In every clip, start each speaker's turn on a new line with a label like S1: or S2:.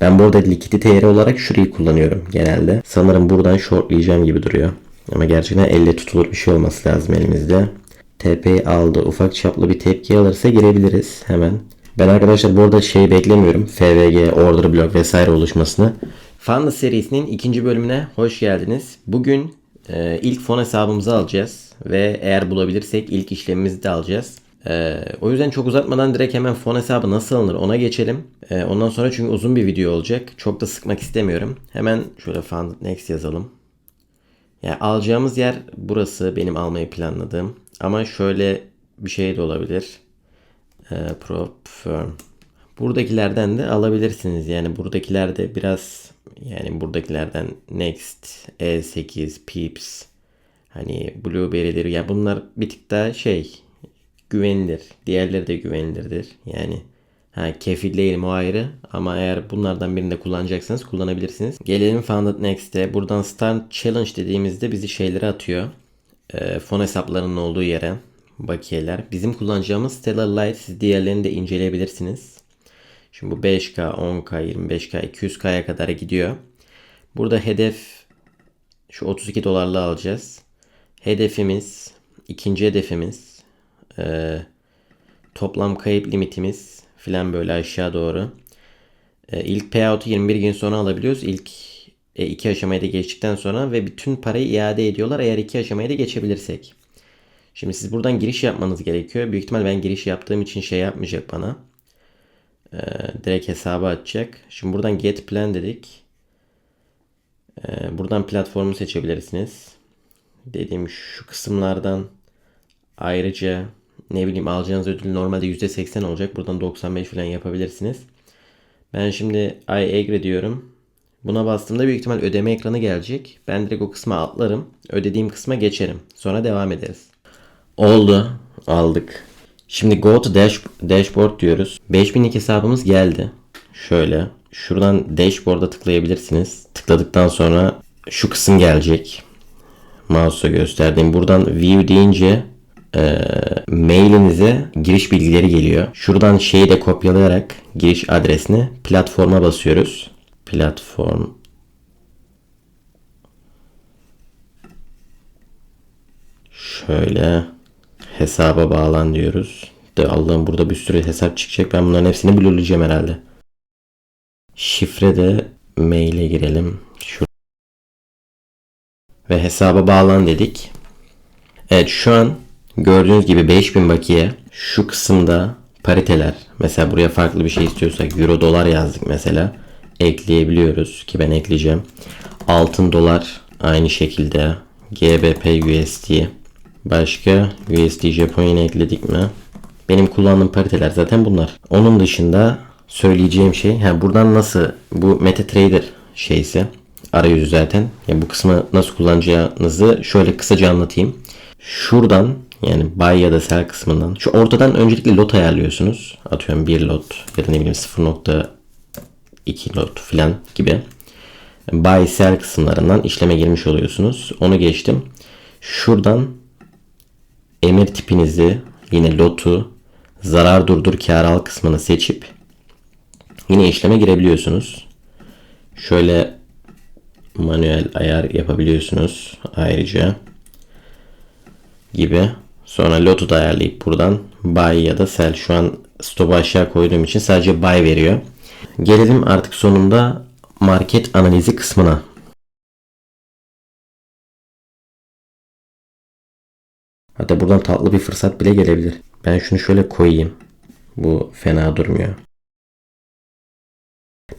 S1: Ben bu arada likidite yeri olarak şurayı kullanıyorum genelde. Sanırım buradan shortlayacağım gibi duruyor. Ama gerçekten elle tutulur bir şey olması lazım elimizde. TP'yi aldı. Ufak çaplı bir tepki alırsa girebiliriz hemen. Ben arkadaşlar bu arada şey beklemiyorum. FVG, order block vesaire oluşmasını. Fanda serisinin ikinci bölümüne hoş geldiniz. Bugün e, ilk fon hesabımızı alacağız. Ve eğer bulabilirsek ilk işlemimizi de alacağız. E, o yüzden çok uzatmadan direkt hemen fon hesabı nasıl alınır ona geçelim. E, ondan sonra çünkü uzun bir video olacak. Çok da sıkmak istemiyorum. Hemen şöyle fund next yazalım. Yani alacağımız yer burası benim almayı planladığım. Ama şöyle bir şey de olabilir. Ee, prop firm. Buradakilerden de alabilirsiniz. Yani buradakiler de biraz yani buradakilerden Next, E8, Peeps, hani Blueberry'leri ya bunlar bir tık daha şey güvenilir. Diğerleri de güvenilirdir. Yani ha, kefil değilim o ayrı ama eğer bunlardan birini de kullanacaksanız kullanabilirsiniz. Gelelim Founded Next'e. Buradan Start Challenge dediğimizde bizi şeylere atıyor. E, fon hesaplarının olduğu yere bakiyeler. Bizim kullanacağımız Stellar Light siz diğerlerini de inceleyebilirsiniz. Şimdi bu 5K, 10K, 25K, 200K'ya kadar gidiyor. Burada hedef şu 32 dolarla alacağız. Hedefimiz, ikinci hedefimiz e, toplam kayıp limitimiz filan böyle aşağı doğru. E, ilk payout'u 21 gün sonra alabiliyoruz. İlk e, iki aşamayı da geçtikten sonra ve bütün parayı iade ediyorlar eğer iki aşamayı da geçebilirsek. Şimdi siz buradan giriş yapmanız gerekiyor. Büyük ihtimal ben giriş yaptığım için şey yapmayacak bana. Ee, direkt hesabı açacak. Şimdi buradan get plan dedik. Ee, buradan platformu seçebilirsiniz. Dediğim şu kısımlardan ayrıca ne bileyim alacağınız ödül normalde %80 olacak. Buradan 95 falan yapabilirsiniz. Ben şimdi I agree diyorum. Buna bastığımda büyük ihtimal ödeme ekranı gelecek. Ben direkt o kısma atlarım. Ödediğim kısma geçerim. Sonra devam ederiz. Oldu. Aldık. Şimdi go to dash, dashboard diyoruz. 5000'lik hesabımız geldi. Şöyle. Şuradan dashboard'a tıklayabilirsiniz. Tıkladıktan sonra şu kısım gelecek. Mouse'a gösterdiğim. Buradan view deyince e, mailinize giriş bilgileri geliyor. Şuradan şeyi de kopyalayarak giriş adresini platforma basıyoruz. Platform Şöyle hesaba bağlan diyoruz. De Allah'ım burada bir sürü hesap çıkacak. Ben bunların hepsini blurlayacağım herhalde. Şifre de maile girelim. Şu ve hesaba bağlan dedik. Evet şu an gördüğünüz gibi 5000 bakiye şu kısımda pariteler. Mesela buraya farklı bir şey istiyorsak euro dolar yazdık mesela. Ekleyebiliyoruz ki ben ekleyeceğim. Altın dolar aynı şekilde. GBP USD. Başka USD Japonya'ya ekledik mi? Benim kullandığım pariteler zaten bunlar. Onun dışında söyleyeceğim şey, ha buradan nasıl bu MetaTrader şeysi arayüzü zaten. Yani bu kısmı nasıl kullanacağınızı şöyle kısaca anlatayım. Şuradan yani buy ya da sell kısmından şu ortadan öncelikle lot ayarlıyorsunuz. Atıyorum 1 lot ya da ne bileyim 0.2 lot falan gibi. Buy sell kısımlarından işleme girmiş oluyorsunuz. Onu geçtim. Şuradan emir tipinizi yine lotu zarar durdur kar al kısmını seçip yine işleme girebiliyorsunuz. Şöyle manuel ayar yapabiliyorsunuz ayrıca gibi. Sonra lotu da ayarlayıp buradan buy ya da sell. Şu an stop'u aşağı koyduğum için sadece buy veriyor. Gelelim artık sonunda market analizi kısmına. Hatta buradan tatlı bir fırsat bile gelebilir. Ben şunu şöyle koyayım. Bu fena durmuyor.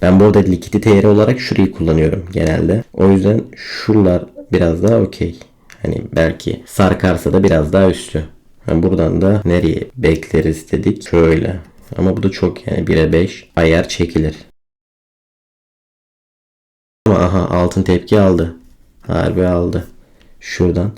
S1: Ben bu arada likidite yeri olarak şurayı kullanıyorum genelde. O yüzden şuralar biraz daha okey. Hani belki sarkarsa da biraz daha üstü. Yani buradan da nereye bekleriz dedik. Şöyle. Ama bu da çok yani 1'e 5 ayar çekilir. Ama aha altın tepki aldı. Harbi aldı. Şuradan.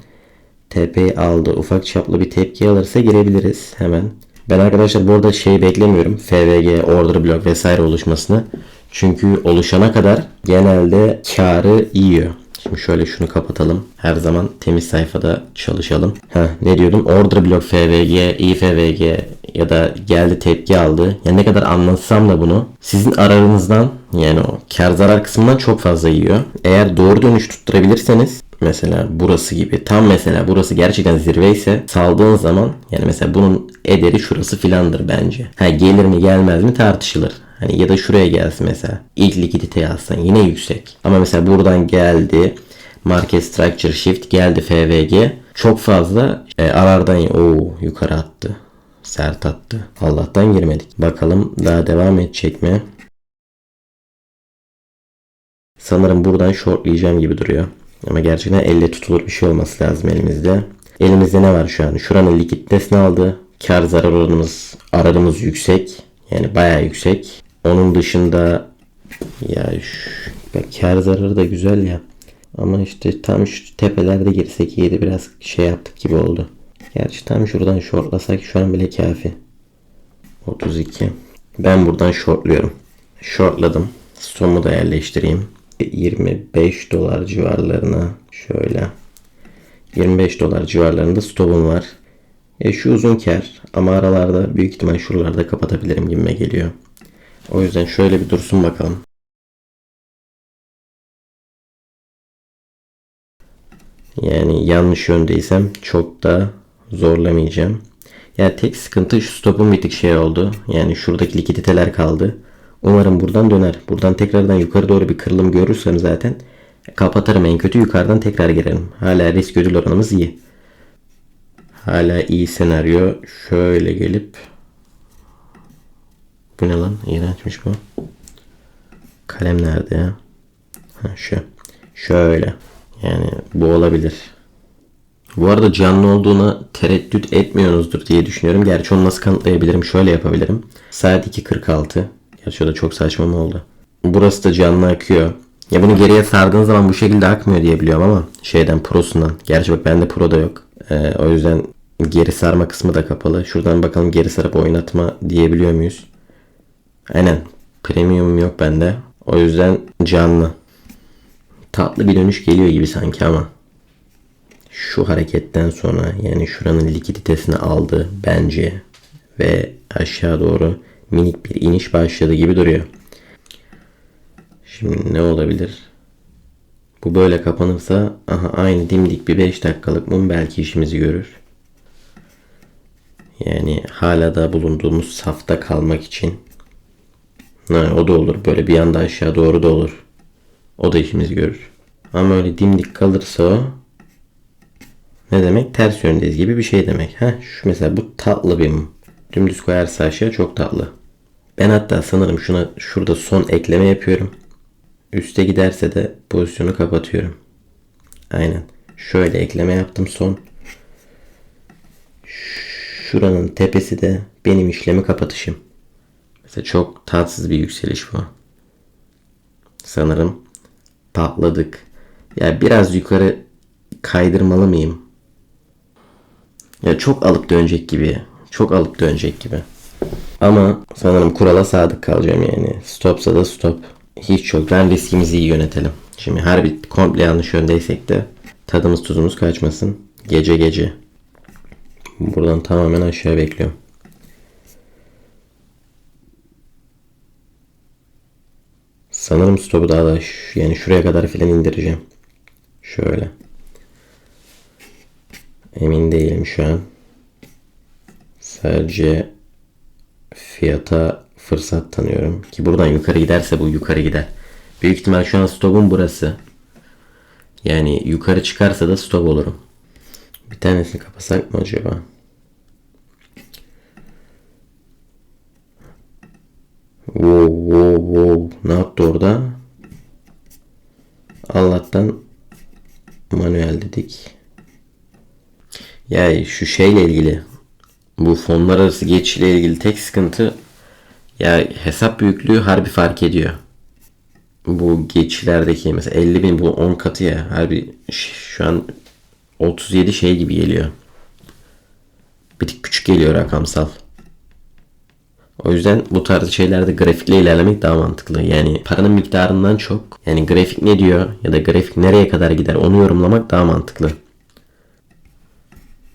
S1: TP'yi aldı. Ufak çaplı bir tepki alırsa girebiliriz hemen. Ben arkadaşlar bu arada şey beklemiyorum. FVG, order block vesaire oluşmasını. Çünkü oluşana kadar genelde karı yiyor. Şimdi şöyle şunu kapatalım. Her zaman temiz sayfada çalışalım. Ha ne diyordum? Order block FVG, IFVG ya da geldi tepki aldı. Yani ne kadar anlatsam da bunu sizin ararınızdan yani o kar zarar kısmından çok fazla yiyor. Eğer doğru dönüş tutturabilirseniz mesela burası gibi tam mesela burası gerçekten zirve ise saldığın zaman yani mesela bunun ederi şurası filandır bence. Ha gelir mi gelmez mi tartışılır. Hani ya da şuraya gelsin mesela. İlk likidite alsan yine yüksek. Ama mesela buradan geldi. Market Structure Shift geldi FVG. Çok fazla e, arardan o yukarı attı. Sert attı. Allah'tan girmedik. Bakalım daha devam edecek mi? Sanırım buradan shortlayacağım gibi duruyor. Ama gerçekten elle tutulur bir şey olması lazım elimizde. Elimizde ne var şu an? Şuranın likiditesini aldı. Kar zarar oranımız, ararımız yüksek. Yani bayağı yüksek. Onun dışında ya şu, bak kar zararı da güzel ya. Ama işte tam şu tepelerde girsek iyiydi. Biraz şey yaptık gibi oldu. Gerçi tam şuradan shortlasak şu an bile kafi. 32. Ben buradan shortluyorum. Shortladım. Stomu da yerleştireyim. 25 dolar civarlarına şöyle 25 dolar civarlarında stopum var. E şu uzun kar ama aralarda büyük ihtimal şuralarda kapatabilirim gibime geliyor. O yüzden şöyle bir dursun bakalım. Yani yanlış yöndeysem çok da zorlamayacağım. Ya tek sıkıntı şu stopun bir tık şey oldu. Yani şuradaki likiditeler kaldı. Umarım buradan döner. Buradan tekrardan yukarı doğru bir kırılım görürsem zaten kapatırım en kötü yukarıdan tekrar girerim. Hala risk ödül oranımız iyi. Hala iyi senaryo. Şöyle gelip bu ne lan? İğrençmiş bu. Kalem nerede ya? Ha, şu. Şöyle. Yani bu olabilir. Bu arada canlı olduğuna tereddüt etmiyorsunuzdur diye düşünüyorum. Gerçi onu nasıl kanıtlayabilirim? Şöyle yapabilirim. Saat 2.46. Gerçi o da çok saçma mı oldu? Burası da canlı akıyor. Ya bunu geriye sardığın zaman bu şekilde akmıyor diye biliyorum ama şeyden prosundan. Gerçi bak bende pro da yok. Ee, o yüzden geri sarma kısmı da kapalı. Şuradan bakalım geri sarıp oynatma diyebiliyor muyuz? Aynen. Premium yok bende. O yüzden canlı. Tatlı bir dönüş geliyor gibi sanki ama. Şu hareketten sonra yani şuranın likiditesini aldı bence. Ve aşağı doğru minik bir iniş başladı gibi duruyor. Şimdi ne olabilir? Bu böyle kapanırsa aha aynı dimdik bir 5 dakikalık mum belki işimizi görür. Yani hala da bulunduğumuz safta kalmak için. Ha, o da olur. Böyle bir anda aşağı doğru da olur. O da işimizi görür. Ama öyle dimdik kalırsa o ne demek? Ters yöndeyiz gibi bir şey demek. Ha, şu mesela bu tatlı bir mum. Dümdüz koyarsa aşağı çok tatlı. Ben hatta sanırım şuna şurada son ekleme yapıyorum. Üste giderse de pozisyonu kapatıyorum. Aynen. Şöyle ekleme yaptım son. Şuranın tepesi de benim işlemi kapatışım. Mesela çok tatsız bir yükseliş bu. Sanırım patladık. Ya biraz yukarı kaydırmalı mıyım? Ya çok alıp dönecek gibi. Çok alıp dönecek gibi. Ama sanırım kurala sadık kalacağım yani. Stopsa da stop. Hiç yoktan riskimizi iyi yönetelim. Şimdi her bir komple yanlış yöndeysek de tadımız tuzumuz kaçmasın. Gece gece. Buradan tamamen aşağı bekliyorum. Sanırım stopu daha da yani şuraya kadar filan indireceğim. Şöyle. Emin değilim şu an. Sadece fiyata fırsat tanıyorum. Ki buradan yukarı giderse bu yukarı gider. Büyük ihtimal şu an stopum burası. Yani yukarı çıkarsa da stop olurum. Bir tanesini kapasak mı acaba? Wow wow. Ne yaptı orada? Allah'tan manuel dedik. Ya şu şeyle ilgili bu fonlar arası geçişle ilgili tek sıkıntı ya hesap büyüklüğü harbi fark ediyor. Bu geçişlerdeki mesela 50 bin bu 10 katı ya harbi şu an 37 şey gibi geliyor. Bir tık küçük geliyor rakamsal. O yüzden bu tarz şeylerde grafikle ilerlemek daha mantıklı. Yani paranın miktarından çok yani grafik ne diyor ya da grafik nereye kadar gider onu yorumlamak daha mantıklı.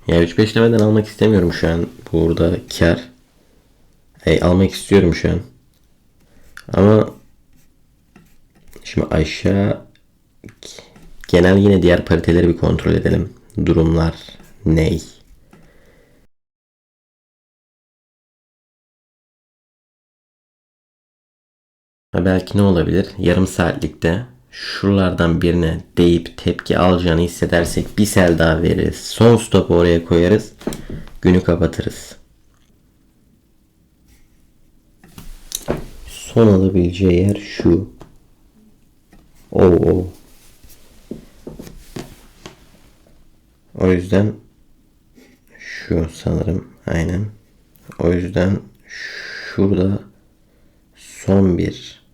S1: Ya 3-5 demeden almak istemiyorum şu an burada kar. Hey almak istiyorum şu an. Ama şimdi aşağı genel yine diğer pariteleri bir kontrol edelim. Durumlar ney? Ha belki ne olabilir? Yarım saatlikte şuralardan birine deyip tepki alacağını hissedersek bir sel daha veririz. Son stopu oraya koyarız. Günü kapatırız. Son alabileceği yer şu. Oo. O yüzden şu sanırım aynen. O yüzden şurada son bir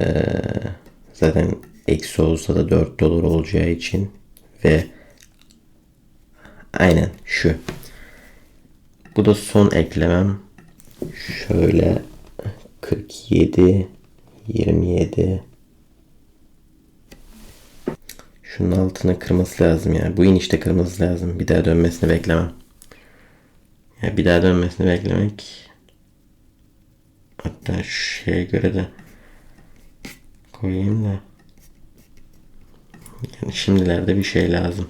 S1: ee, zaten eksi olsa da 4 dolar olacağı için ve aynen şu bu da son eklemem şöyle 47 27 şunun altına kırması lazım ya. Bu inişte kırması lazım. Bir daha dönmesini beklemem. Ya bir daha dönmesini beklemek hatta şeye göre de koyayım da yani şimdilerde bir şey lazım.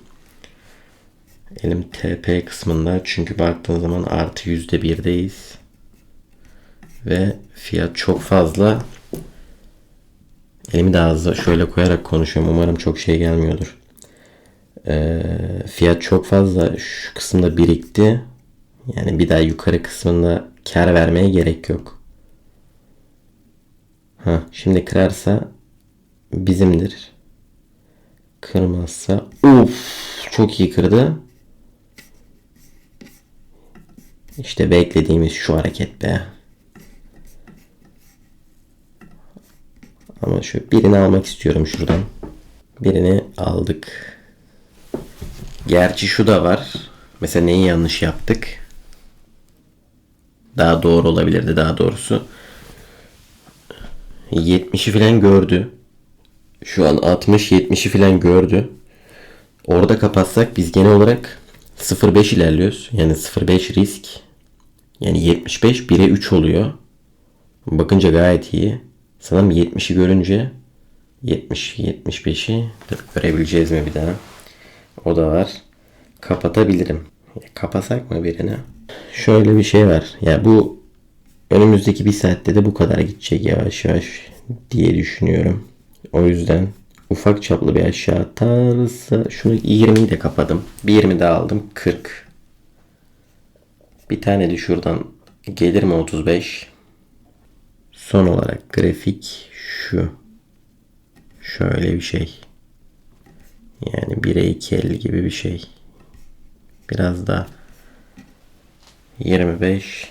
S1: Elim TP kısmında çünkü baktığın zaman artı yüzde birdeyiz. Ve fiyat çok fazla. Elimi daha hızlı şöyle koyarak konuşuyorum. Umarım çok şey gelmiyordur. Ee, fiyat çok fazla şu kısımda birikti. Yani bir daha yukarı kısmında kar vermeye gerek yok. Ha, şimdi kırarsa bizimdir. Kırmazsa uf çok iyi kırdı. İşte beklediğimiz şu hareket be. Ama şu birini almak istiyorum şuradan. Birini aldık. Gerçi şu da var. Mesela neyi yanlış yaptık? Daha doğru olabilirdi daha doğrusu. 70'i falan gördü. Şu an 60-70'i falan gördü. Orada kapatsak biz genel olarak 0.5 ilerliyoruz. Yani 0.5 risk. Yani 75 1'e 3 oluyor. Bakınca gayet iyi. Sanırım 70'i görünce 70 75'i görebileceğiz mi bir daha? O da var. Kapatabilirim. Kapasak mı birini? Şöyle bir şey var. Ya bu önümüzdeki bir saatte de bu kadar gidecek yavaş yavaş diye düşünüyorum. O yüzden ufak çaplı bir aşağı atarsa şunu 20'yi de kapadım. Bir 20 daha aldım. 40. Bir tane de şuradan gelir mi 35? Son olarak grafik şu. Şöyle bir şey. Yani 1'e 2.50 gibi bir şey. Biraz daha 25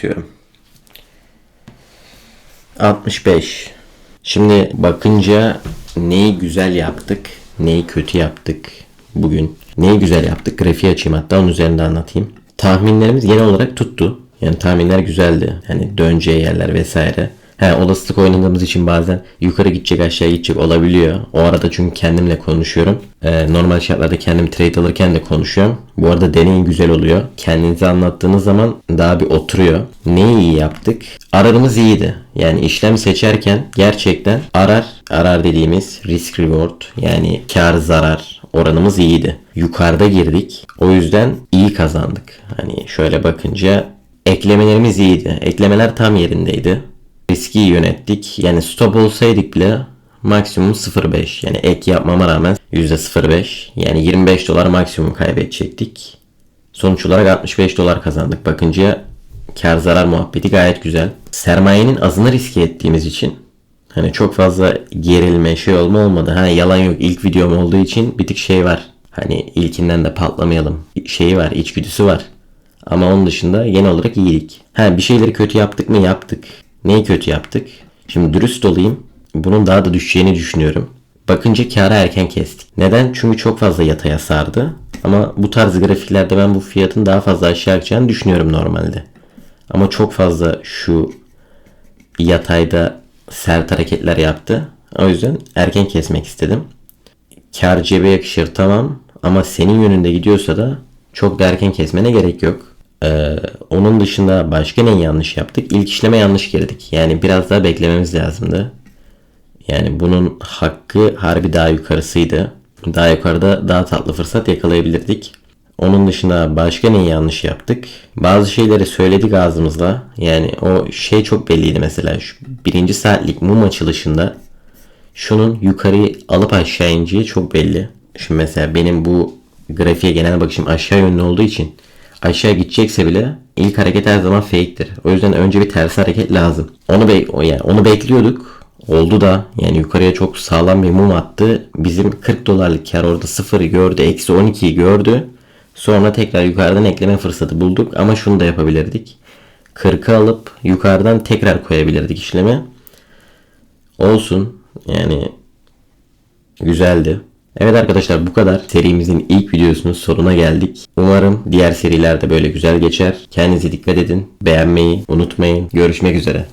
S1: Kapatıyorum. 65 Şimdi bakınca neyi güzel yaptık, neyi kötü yaptık bugün. Neyi güzel yaptık grafiği açayım hatta onun üzerinde anlatayım. Tahminlerimiz genel olarak tuttu. Yani tahminler güzeldi. Yani döneceği yerler vesaire. He, olasılık oynadığımız için bazen yukarı gidecek aşağı gidecek olabiliyor. O arada çünkü kendimle konuşuyorum. Ee, normal şartlarda kendim trade alırken de konuşuyorum. Bu arada deneyim güzel oluyor. Kendinize anlattığınız zaman daha bir oturuyor. Neyi iyi yaptık? Ararımız iyiydi. Yani işlem seçerken gerçekten arar, arar dediğimiz risk reward yani kar zarar oranımız iyiydi. Yukarıda girdik. O yüzden iyi kazandık. Hani şöyle bakınca eklemelerimiz iyiydi. Eklemeler tam yerindeydi riski yönettik. Yani stop olsaydık bile maksimum 0.5 yani ek yapmama rağmen %0.5 yani 25 dolar maksimum kaybedecektik. Sonuç olarak 65 dolar kazandık. Bakınca kar zarar muhabbeti gayet güzel. Sermayenin azını riske ettiğimiz için hani çok fazla gerilme şey olma olmadı. Ha yalan yok ilk videom olduğu için bir tık şey var. Hani ilkinden de patlamayalım. Şeyi var, içgüdüsü var. Ama onun dışında genel olarak iyiydik. Ha bir şeyleri kötü yaptık mı yaptık. Neyi kötü yaptık? Şimdi dürüst olayım. Bunun daha da düşeceğini düşünüyorum. Bakınca kâra erken kestik. Neden? Çünkü çok fazla yataya sardı. Ama bu tarz grafiklerde ben bu fiyatın daha fazla aşağı çıkacağını düşünüyorum normalde. Ama çok fazla şu yatayda sert hareketler yaptı. O yüzden erken kesmek istedim. Kar cebe yakışır tamam ama senin yönünde gidiyorsa da çok da erken kesmene gerek yok. Ee, onun dışında başka ne yanlış yaptık? İlk işleme yanlış girdik. Yani biraz daha beklememiz lazımdı. Yani bunun hakkı harbi daha yukarısıydı. Daha yukarıda daha tatlı fırsat yakalayabilirdik. Onun dışında başka neyi yanlış yaptık? Bazı şeyleri söyledik ağzımızla. Yani o şey çok belliydi mesela. Şu birinci saatlik mum açılışında şunun yukarıyı alıp aşağı ineceği çok belli. Şimdi mesela benim bu grafiğe genel bakışım aşağı yönlü olduğu için aşağı gidecekse bile ilk hareket her zaman fake'tir. O yüzden önce bir ters hareket lazım. Onu be yani onu bekliyorduk. Oldu da yani yukarıya çok sağlam bir mum attı. Bizim 40 dolarlık kar orada sıfırı gördü. Eksi 12'yi gördü. Sonra tekrar yukarıdan ekleme fırsatı bulduk. Ama şunu da yapabilirdik. 40'ı alıp yukarıdan tekrar koyabilirdik işlemi. Olsun. Yani güzeldi. Evet arkadaşlar bu kadar. Serimizin ilk videosunun sonuna geldik. Umarım diğer serilerde böyle güzel geçer. Kendinize dikkat edin. Beğenmeyi unutmayın. Görüşmek üzere.